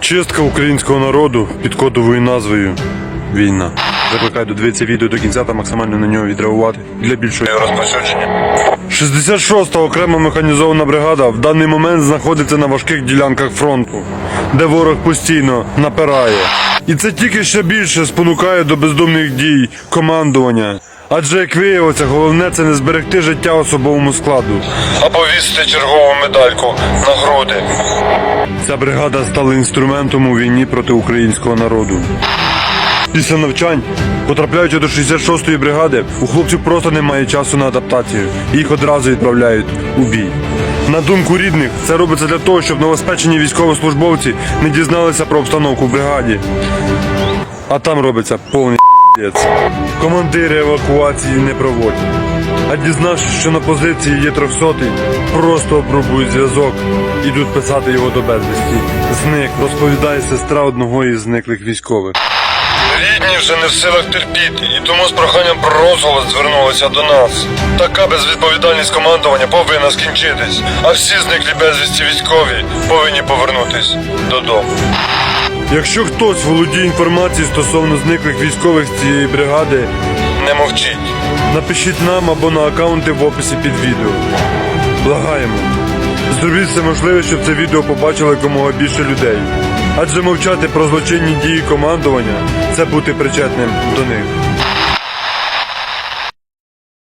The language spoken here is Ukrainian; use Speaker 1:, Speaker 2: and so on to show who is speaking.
Speaker 1: Чистка українського народу під кодовою назвою Війна. Закликаю додивитися відео до кінця та максимально на нього відреагувати для більшого розповсюдження. 66-та окрема механізована бригада в даний момент знаходиться на важких ділянках фронту, де ворог постійно напирає. І це тільки ще більше спонукає до бездумних дій командування. Адже як виявилося, головне це не зберегти життя особовому складу, а повісити чергову медальку на груди. Ця бригада стала інструментом у війні проти українського народу. Після навчань, потрапляючи до 66-ї бригади, у хлопців просто немає часу на адаптацію. Їх одразу відправляють у бій. На думку рідних, це робиться для того, щоб новоспечені військовослужбовці не дізналися про обстановку в бригаді. А там робиться повний. Командири евакуації не проводять. А дізнавшись, що на позиції є трьохсотий, просто обрубують зв'язок, ідуть писати його до безвісті. Зник, розповідає сестра одного із зниклих військових. Рідні вже не в силах терпіти, і тому з проханням про розголос звернулися до нас. Така безвідповідальність командування повинна скінчитись, а всі зниклі безвісті військові повинні повернутись додому. Якщо хтось володіє інформацією стосовно зниклих військових з цієї бригади, не мовчіть. Напишіть нам або на аккаунти в описі під відео. Благаємо. Зробіть все можливе, щоб це відео побачило якомога більше людей. Адже мовчати про злочинні дії командування це бути причетним до них.